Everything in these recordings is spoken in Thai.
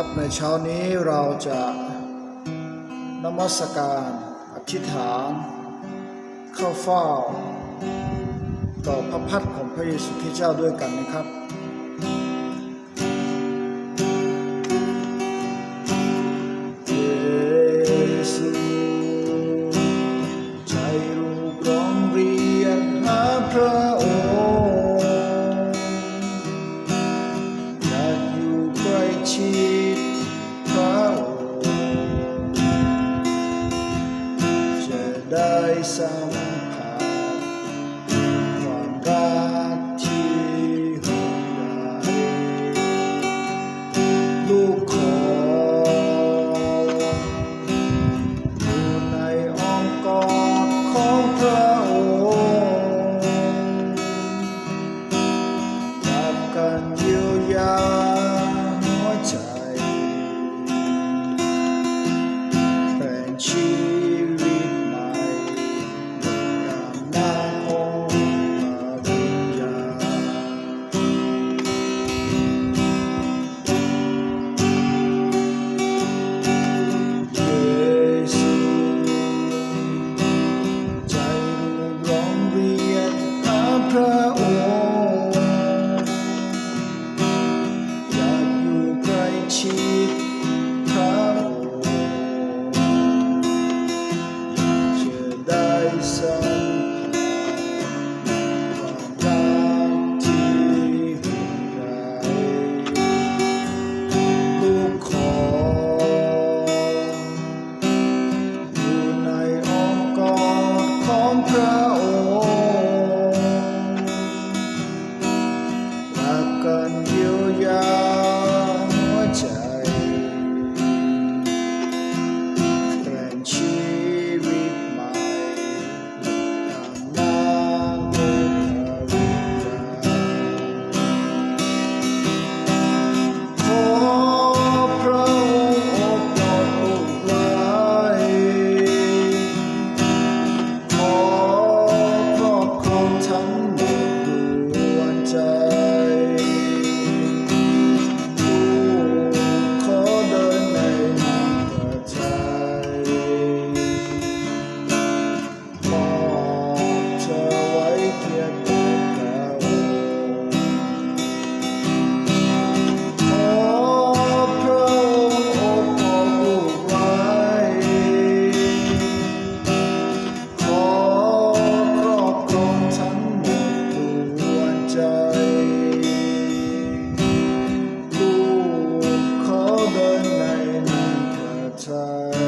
ครับในเช้านี้เราจะนมัสการอธิษฐาน เข้าเฝ้า ต่อพระพัดของพระเยซูคริสต์เจ้าด้วยกันนะครับ isang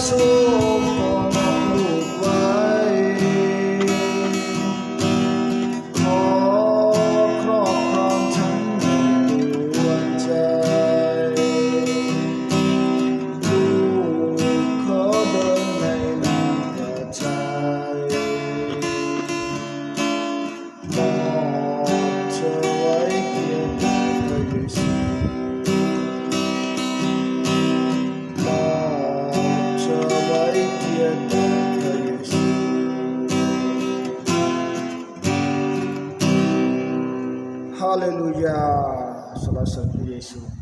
pessoa. Haleluya. selasa satu Yesus.